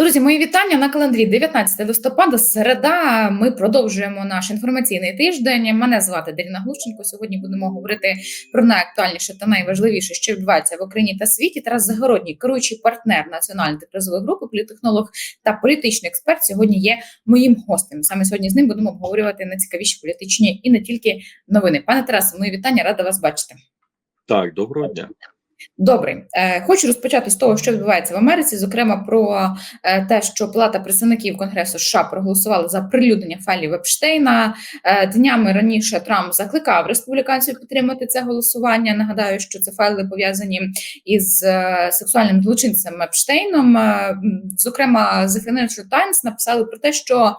Друзі, мої вітання на календарі 19 листопада. Середа. Ми продовжуємо наш інформаційний тиждень. Мене звати Даріна Глущенко. Сьогодні будемо говорити про найактуальніше та найважливіше, що відбувається в Україні та світі. Тарас Загородній, керуючий партнер національної кризової групи, політехнолог та політичний експерт. Сьогодні є моїм гостем. Саме сьогодні з ним будемо обговорювати найцікавіші політичні і не тільки новини. Пане Тарасе, мої вітання, рада вас бачити. Так, доброго дня. Добре, Е, хочу розпочати з того, що відбувається в Америці, зокрема про е, те, що Палата представників Конгресу США проголосувала за прилюднення файлів Епштейна. Е, Днями раніше Трамп закликав республіканців підтримати це голосування. Нагадаю, що це файли пов'язані із сексуальним злочинцем Епштейном. Зокрема, з Financial Times написали про те, що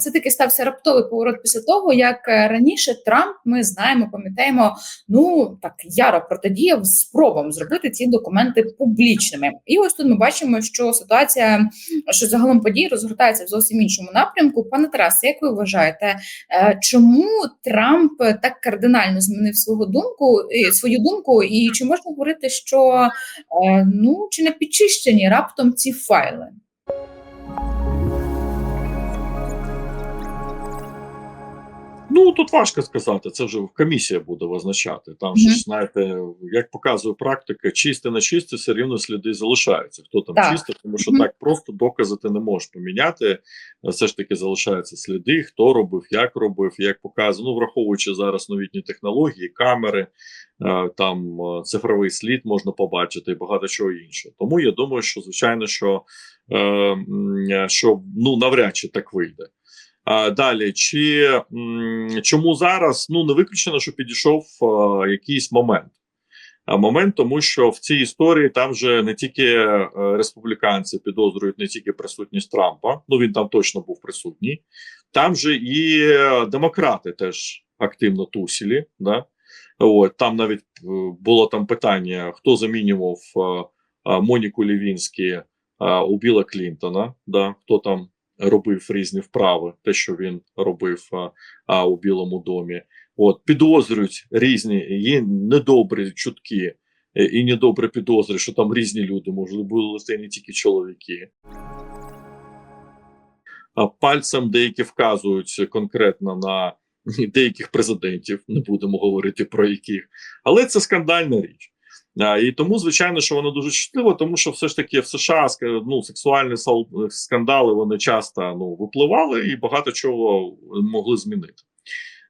це таки стався раптовий поворот після того, як раніше Трамп, ми знаємо, пам'ятаємо, ну так яро протидіяв спробам зробити ці документи публічними. І ось тут ми бачимо, що ситуація, що загалом події розгортається в зовсім іншому напрямку. Пане Тарасе, як ви вважаєте, е, чому Трамп так кардинально змінив свою думку свою думку? І чи можна говорити, що е, ну чи не підчищені раптом ці файли? Ну тут важко сказати, це вже комісія буде визначати. Там ж знаєте, як показує практика, чисте на чисте, все рівно сліди залишаються. Хто там Так. чисто, тому що так просто докази ти не можеш поміняти. Все ж таки залишаються сліди, хто робив, як робив, як показує. Ну, враховуючи зараз новітні технології, камери, е, там е, цифровий слід можна побачити і багато чого іншого. Тому я думаю, що звичайно, що, е, що ну навряд чи так вийде. Далі, чи чому зараз? Ну не виключено, що підійшов якийсь момент. Момент, тому що в цій історії там же не тільки е, республіканці підозрюють не тільки присутність Трампа, ну він там точно був присутній, там же і демократи теж активно тусілі. Да? От там навіть е, було там питання: хто замінював е, Моніку Лівінські у Біла Клінтона, да? хто там робив різні вправи, те, що він робив а, а, у Білому домі. От підозрюють різні є недобрі чутки і недобрі підозри, що там різні люди можуть бути не тільки чоловіки. А пальцем деякі вказують конкретно на деяких президентів, не будемо говорити про яких, але це скандальна річ. І тому, звичайно, що воно дуже чутливо, тому що все ж таки в США ну, сексуальні скандали вони часто ну, випливали і багато чого могли змінити.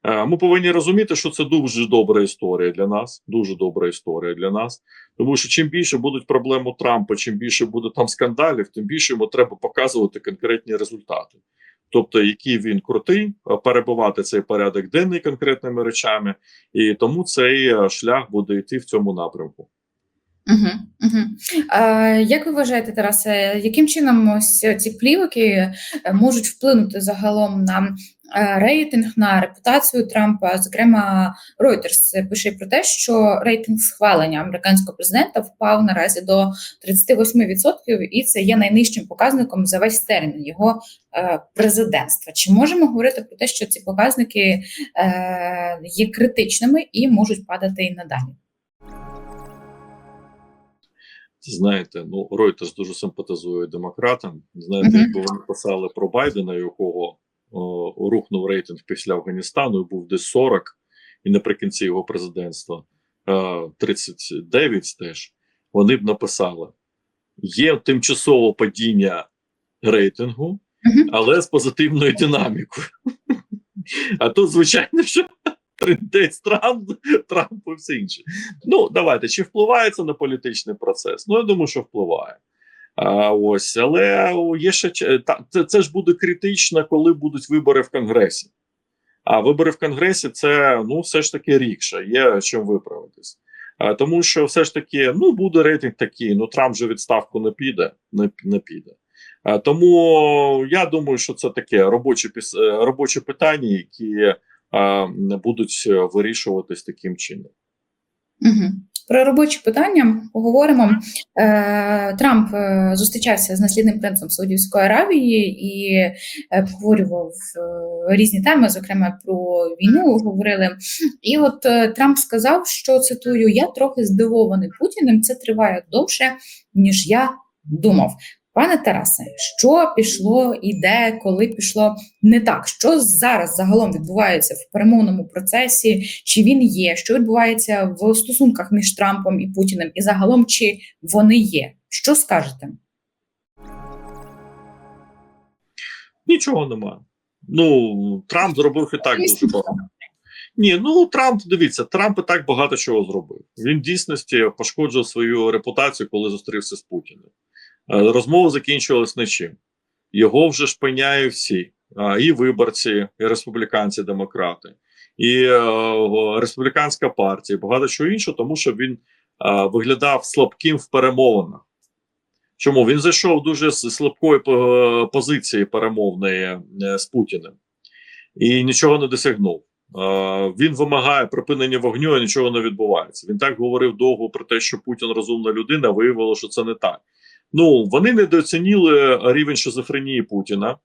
Е, Ми повинні розуміти, що це дуже добра історія для нас. Дуже добра історія для нас. Тому що чим більше будуть проблем у Трампа, чим більше буде там скандалів, тим більше йому треба показувати конкретні результати. Тобто, який він крутий, е, перебувати цей порядок денний конкретними речами, і тому цей е, шлях буде йти в цьому напрямку. Угу, угу. Е, як ви вважаєте, Тарасе, яким чином ось ці плівки е, можуть вплинути загалом на е, рейтинг, на репутацію Трампа? Зокрема, Reuters пише про те, що рейтинг схвалення американського президента впав наразі до 38%, і це є найнижчим показником за весь термін його е, президентства. Чи можемо говорити про те, що ці показники є критичними і можуть падати і надалі? Знаєте, ну Reuters дуже симпатизує демократам. Знаєте, Мгм. якби вони писали про Байдена, якого о, рухнув рейтинг після Афганістану, і був десь 40, і наприкінці його президентства е, 39 теж. Вони б написали: є тимчасове падіння рейтингу, але з позитивною динамікою. А тут, звичайно, що трендець Трамп, Трамп і все інше. Ну, давайте, чи впливає це на політичний процес? Ну, я думаю, що впливає. А, ось, але є ще та, це, це ж буде критично, коли будуть вибори в Конгресі. А вибори в Конгресі це ну, все ж таки рікше, є чим виправитись. А, тому що все ж таки ну, буде рейтинг такий, ну Трамп же відставку не піде, не, не піде. А, тому я думаю, що це таке робоче, робоче питання, які а, будуть е, вирішуватись таким чином. Угу. Про робочі питання поговоримо. Е, Трамп е, зустрічався з наслідним принцем Саудівської Аравії і обговорював різні теми, зокрема про війну говорили. І от Трамп сказав, що цитую: я трохи здивований Путіним. Це триває довше, ніж я думав. Пане Тарасе, що пішло і де, коли пішло не так? Що зараз загалом відбувається в перемовному процесі? Чи він є? Що відбувається в стосунках між Трампом і Путіним? І загалом чи вони є? Що скажете? Нічого немає. Ну, Трамп зробив і так дуже багато. Ні, ну Трамп, дивіться, Трамп і так багато чого зробив. Він в дійсності пошкоджував свою репутацію, коли зустрівся з Путіним. Е, Розмова закінчувалась нічим. Його вже шпиняє всі, і виборці, і республіканці, демократи, і е, республіканська партія, багато чого іншого, тому що він е, виглядав слабким в перемовинах. Чому він зайшов дуже з слабкої е, позиції перемовної е, з Путіним і нічого не досягнув. Е, Він вимагає припинення вогню, а нічого не відбувається. Він так говорив довго про те, що Путін розумна людина. а Виявилося, що це не так. Ну вони недооцінили рівень шизофренії Путіна.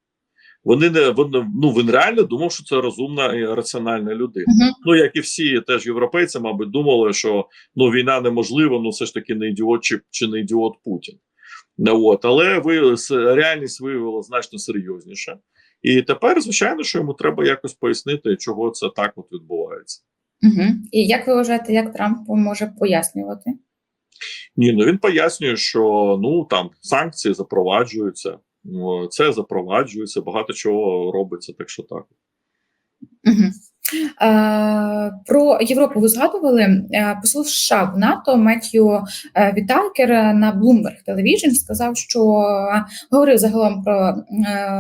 Вони не вони, ну він реально думав, що це розумна і раціональна людина. Угу. Ну як і всі теж європейці, мабуть, думали, що ну війна неможлива, ну все ж таки не ідіот чи, чи не ідіот Путін. От, але ви реальність виявила значно серйозніше. І тепер, звичайно, що йому треба якось пояснити, чого це так от відбувається. Угу. І як ви вважаєте, як Трамп може пояснювати? Ні, ну він пояснює, що ну там санкції запроваджуються, це запроваджується, багато чого робиться, так що так. Угу. Е, про Європу ви згадували Е, посол США в НАТО Меттью е, Віталкер на Bloomberg Television сказав, що говорив загалом про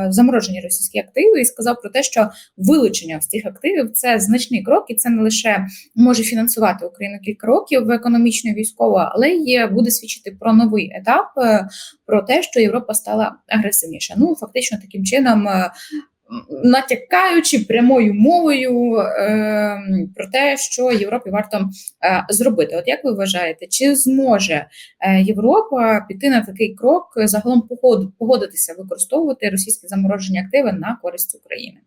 заморожені російські активи, і сказав про те, що вилучення з цих активів це значний крок, і це не лише може фінансувати Україну кілька років економічно і військово, але й буде свідчити про новий етап, про те, що Європа стала агресивніша. Ну фактично таким чином. Натякаючи прямою мовою е, про те, що Європі варто е, зробити. От як ви вважаєте, чи зможе е, Європа піти на такий крок, загалом погод, погодитися використовувати російські заморожені активи на користь України?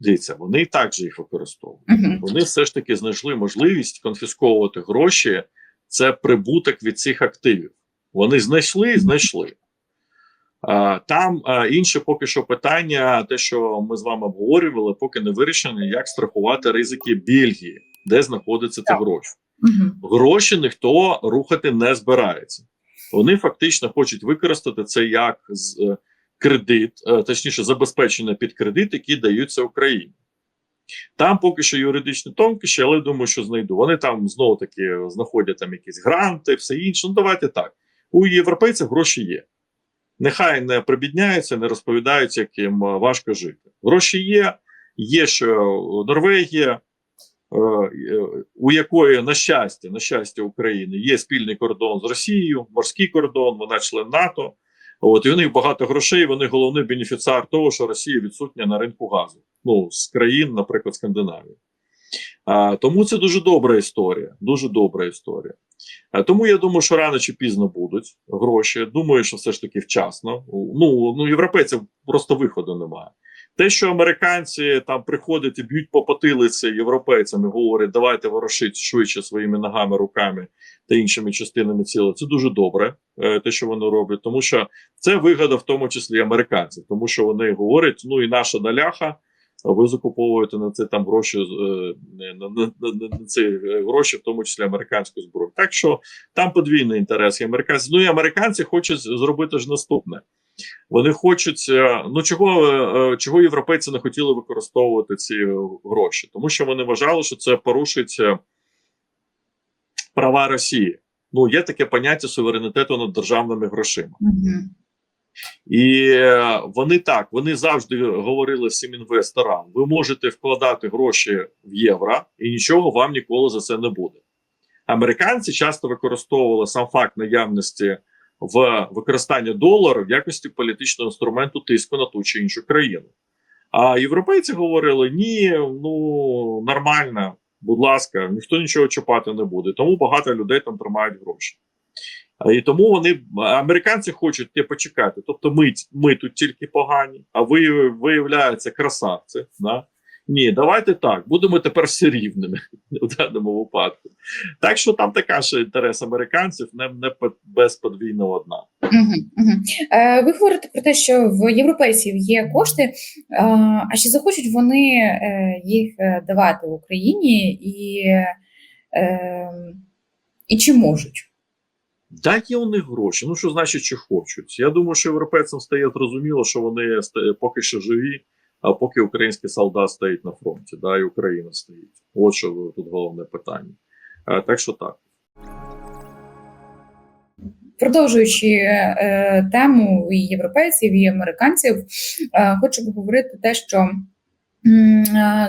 Дивіться, вони і так же їх використовують. Угу. Вони все ж таки знайшли можливість конфісковувати гроші. Це прибуток від цих активів. Вони знайшли і знайшли. А, Там інше поки що питання, те, що ми з вами обговорювали, поки не вирішено, як страхувати ризики Бельгії, де знаходяться ті Так. гроші. Угу. Гроші ніхто рухати не збирається. Вони фактично хочуть використати це як е, кредит, е, точніше, забезпечення під кредит, які даються Україні. Там поки що юридичні тонкощі, але думаю, що знайду. Вони там знову таки знаходять там якісь гранти, все інше. Ну, давайте так. У європейців гроші є. Нехай не прибідняються, не розповідають, як їм е, важко жити. Гроші є, є що Норвегія, е, е, у якої, на щастя, на щастя України є спільний кордон з Росією, морський кордон, вона член НАТО. От і у них багато грошей. Вони головний бенефіціар того, що Росія відсутня на ринку газу. Ну з країн, наприклад, Скандинавії. Тому це дуже добра історія. Дуже добра історія. Тому я думаю, що рано чи пізно будуть гроші. Думаю, що все ж таки вчасно. Ну ну європейців просто виходу немає. Те, що американці там приходять і б'ють по потилиці європейцям і говорять, давайте ворошить швидше своїми ногами, руками та іншими частинами тіла, це дуже добре, е, те, що вони роблять, тому що це вигода, в тому числі американців, тому що вони говорять: ну і наша наляха, ви закуповуєте на це там гроші е, на, на, на, на ці е, гроші, в тому числі американську зброю. Так що там подвійний інтерес. І американці, ну і американці хочуть зробити ж наступне. Вони хочуть, е, ну чого чого європейці не хотіли використовувати ці гроші, тому що вони вважали, що це порушить е, права Росії. Ну є таке поняття суверенітету над державними грошима. Угу. І е, вони так вони завжди говорили всім інвесторам: ви можете вкладати гроші в євро, і нічого вам ніколи за це не буде. Американці часто використовували сам факт наявності в використанні долару в якості політичного інструменту тиску на ту чи іншу країну. А європейці говорили: ні, ну нормально, будь ласка, ніхто нічого чіпати не буде. Тому багато людей там тримають гроші. І тому вони американці хочуть те почекати. Тобто, ми, ми тут тільки погані, а ви виявляються красавці. Да? Ні, давайте так, будемо тепер всі рівними в даному випадку. Так що там така ж інтерес американців, не, не без подвійного дна. Е, ви говорите про те, що в європейців є кошти, а чи захочуть вони е, їх е, давати в Україні і, е, і чи можуть? Да, є у них гроші. Ну що значить, чи хочуть? Я думаю, що європейцям стає зрозуміло, що вони поки що живі, а поки український солдат стоїть на фронті, да, і Україна стоїть. От що тут головне питання. Е, так що так. Продовжуючи е, тему і європейців, і американців, е, хочу поговорити те, що е,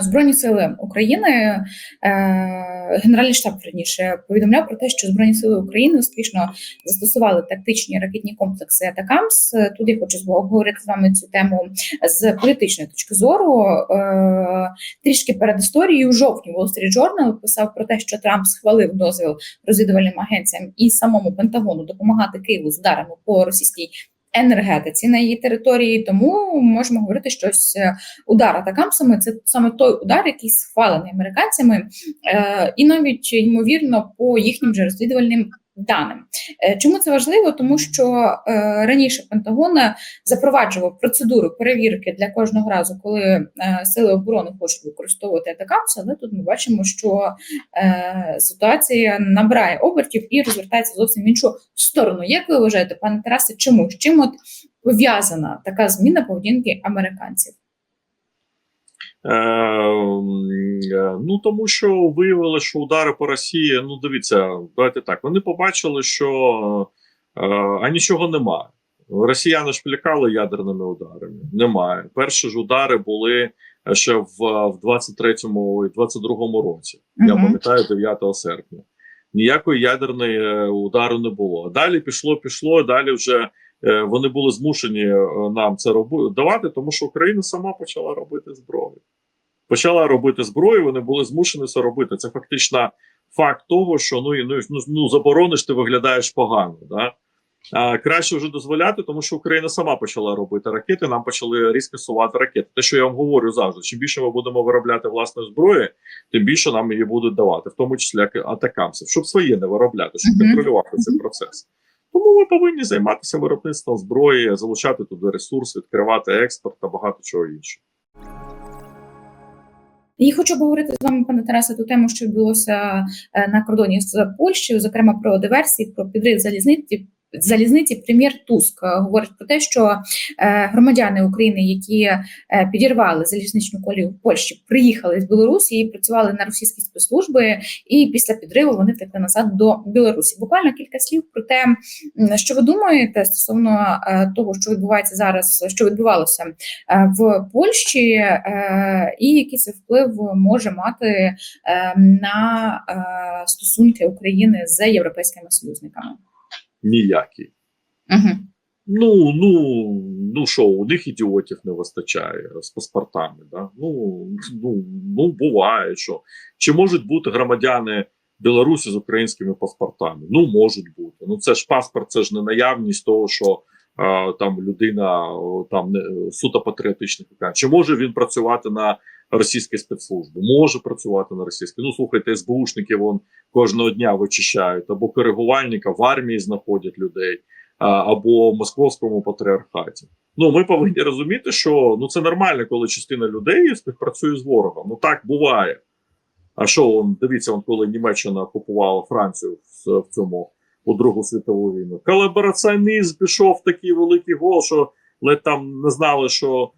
Збройні сили України, е, Генеральний штаб раніше повідомляв про те, що Збройні сили України успішно застосували тактичні ракетні комплекси Атакамс. Е, Тут я хочу обговорити з вами цю тему з політичної точки зору. Е, Трішки перед історією у жовтні Wall Street Journal писав про те, що Трамп схвалив дозвіл розвідувальним агенціям і самому Пентагону допомагати Києву з ударами по російській енергетиці на її території. Тому можемо говорити, що ось е, удар атакамсами це саме той удар, який схвалений американцями, е, і навіть ймовірно по їхнім же розвідувальним. Даним Е, чому це важливо? Тому що е, раніше Пентагон запроваджував процедуру перевірки для кожного разу, коли е, сили оборони хочуть використовувати атакамси, але тут ми бачимо, що е, ситуація набирає обертів і розвертається зовсім в іншу сторону. Як ви вважаєте, пане Тарасе, чому з чим от пов'язана така зміна поведінки американців? Е, е, ну тому що виявили, що удари по Росії. Ну, дивіться, давайте так. Вони побачили, що е, а нічого немає. Росіяни ж плякали ядерними ударами. Немає. Перші ж удари були ще в, в 23-му і 22-му році. Я пам'ятаю 9 серпня. Ніякої ядерної удару не було. Далі пішло, пішло. Далі вже вони були змушені нам це роби, давати, тому що Україна сама почала робити зброю. Почала робити зброю, вони були змушені це робити. Це фактично факт того, що ну, і- ну, ну, ну заборониш, ти виглядаєш погано. Да? А, краще вже дозволяти, тому що Україна сама почала робити ракети. Нам почали різко сувати ракети. Те, що я вам говорю завжди, чим більше ми будемо виробляти власної зброї, тим більше нам її будуть давати, в тому числі як атакамсів, щоб своє не виробляти, щоб контролювати цей процес. Тому ми повинні займатися виробництвом зброї, залучати туди ресурс, відкривати експорт та багато чого іншого. І хочу поговорити з вами, пане Тарасе, ту тему, що відбулося е, на кордоні з Польщею, зокрема про диверсії, про підрив залізниці. Залізниці прем'єр Туск е, говорить про те, що е, громадяни України, які е, підірвали залізничну колію в Польщі, приїхали з Білорусі і працювали на російські спецслужби, і після підриву вони втекли назад до Білорусі. Буквально кілька слів про те, що ви думаєте стосовно того, що відбувається зараз, що відбувалося в Польщі, і який це вплив може мати на стосунки України з європейськими союзниками. Ніякий. Угу. Ну, ну, ну що, у них ідіотів не вистачає з паспортами. Да? Ну, ну, ну, буває, що. Чи можуть бути громадяни Білорусі з українськими паспортами? Ну, можуть бути. Ну, це ж паспорт, це ж не наявність того, що там людина там не суто патріотичних питань. Чи може він працювати на російській спецслужбі? Може працювати на російській. Ну, слухайте, СБУшники вон кожного дня вичищають, або коригувальника в армії знаходять людей або в московському патріархаті. Ну ми повинні розуміти, що ну це нормально, коли частина людей співпрацює з ворогом. Ну так буває. А що он дивіться, он коли Німеччина окупувала Францію в, в цьому у Другу світову війну. Колабораціонізм пішов такий великий гол, що ледь там не знали, що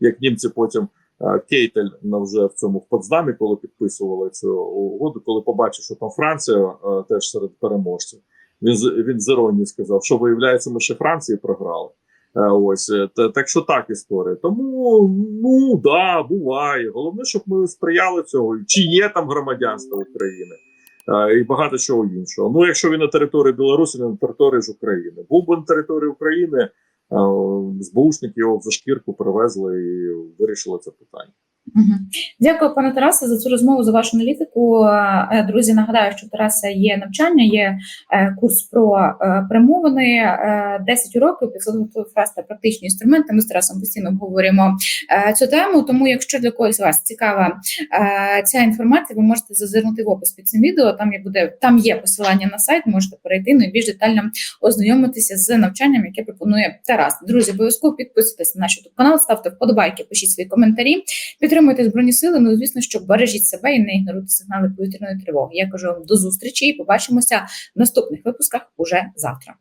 як німці потім е, Кейтель вже в цьому в Потсдамі, коли підписували цю угоду, коли побачив, що там Франція е, теж серед переможців. Він він з іронією сказав, що виявляється, ми ще Франції програли. Е, Ось та- так що так історія. Тому ну да, буває. Головне, щоб ми сприяли цього. Чи є там громадянство України е, і багато чого іншого. Ну, якщо він на території Білорусі, не на території ж України. Був би на території України, збушники його за шкірку привезли і вирішили це питання. Дякую, пане Тарасе, за цю розмову, за вашу аналітику. Е, Друзі, нагадаю, що Тараса є навчання, є е, курс про е, перемовини, е, 10 уроків, 500 фраз та практичні інструменти. Ми з Тарасом постійно обговорюємо цю тему. Тому, якщо для когось вас цікава ця інформація, ви можете зазирнути в опис під цим відео. Там є буде там є посилання на сайт. Можете перейти ну, і більш детально ознайомитися з навчанням, яке пропонує Тарас. Друзі, обов'язково підписуйтесь на наш канал, ставте вподобайки, пишіть свої коментарі. Підтримуйте збройні сили. Ну звісно, що бережіть себе і не ігноруйте сигнали повітряної тривоги. Я кажу вам до зустрічі і побачимося в наступних випусках уже завтра.